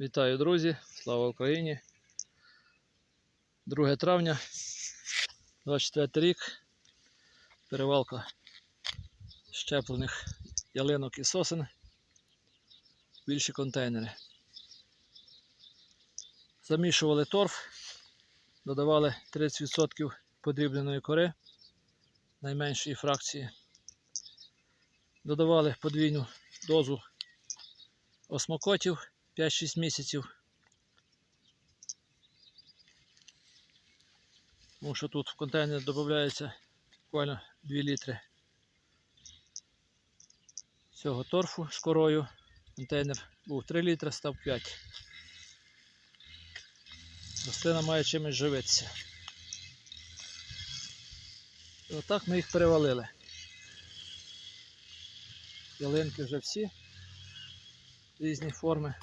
Вітаю, друзі! Слава Україні! 2 травня, 24 рік. Перевалка щеплених ялинок і сосен. Більші контейнери. Замішували торф, додавали 30% подрібненої кори найменшої фракції. Додавали подвійну дозу осмокотів 5-6 місяців. Тому що тут в контейнер додається буквально 2 літри цього торфу з корою. Контейнер був 3 літри, став 5. Рослина має чимось живитися. І отак ми їх перевалили. Ялинки вже всі різні форми.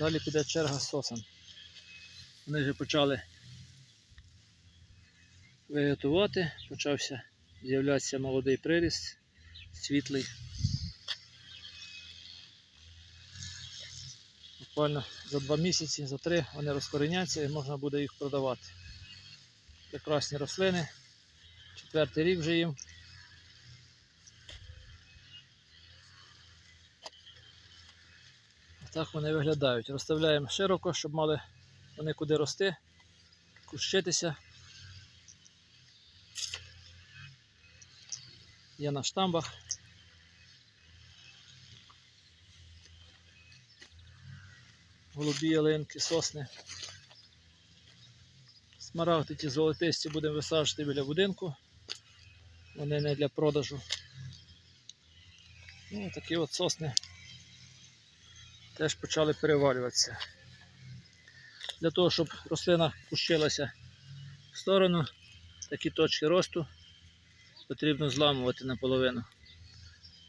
Далі піде черга сосен. Вони вже почали виготувати, почався з'являтися молодий приріст, світлий. Буквально за два місяці, за три вони розкореняться і можна буде їх продавати. Прекрасні рослини. Четвертий рік вже їм. Так вони виглядають. Розставляємо широко, щоб мали вони куди рости, кущитися. Є на штамбах. Голубі ялинки, сосни. Смарагди ті золотисті будемо висаджувати біля будинку. Вони не для продажу. Ну, такі от сосни теж почали перевалюватися. Для того, щоб рослина кущилася в сторону, такі точки росту потрібно зламувати наполовину.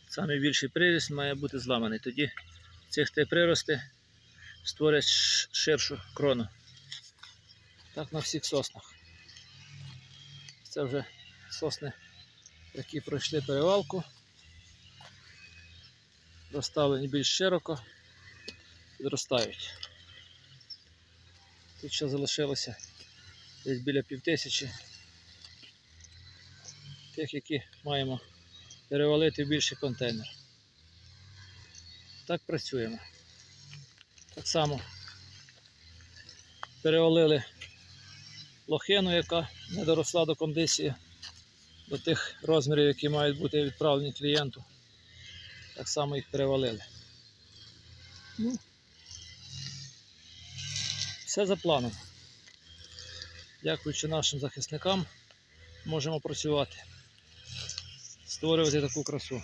Самий більший приріст має бути зламаний. Тоді цих три прирости створять ширшу крону. Так на всіх соснах. Це вже сосни, які пройшли перевалку, розставлені більш широко підростають. Тут ще залишилося десь біля півтисячі тих, які маємо перевалити в більший контейнер. Так працюємо. Так само перевалили лохину, яка не доросла до кондиції, до тих розмірів, які мають бути відправлені клієнту. Так само їх перевалили. Ну, все за планом. Дякуючи нашим захисникам, можемо працювати, створювати таку красу.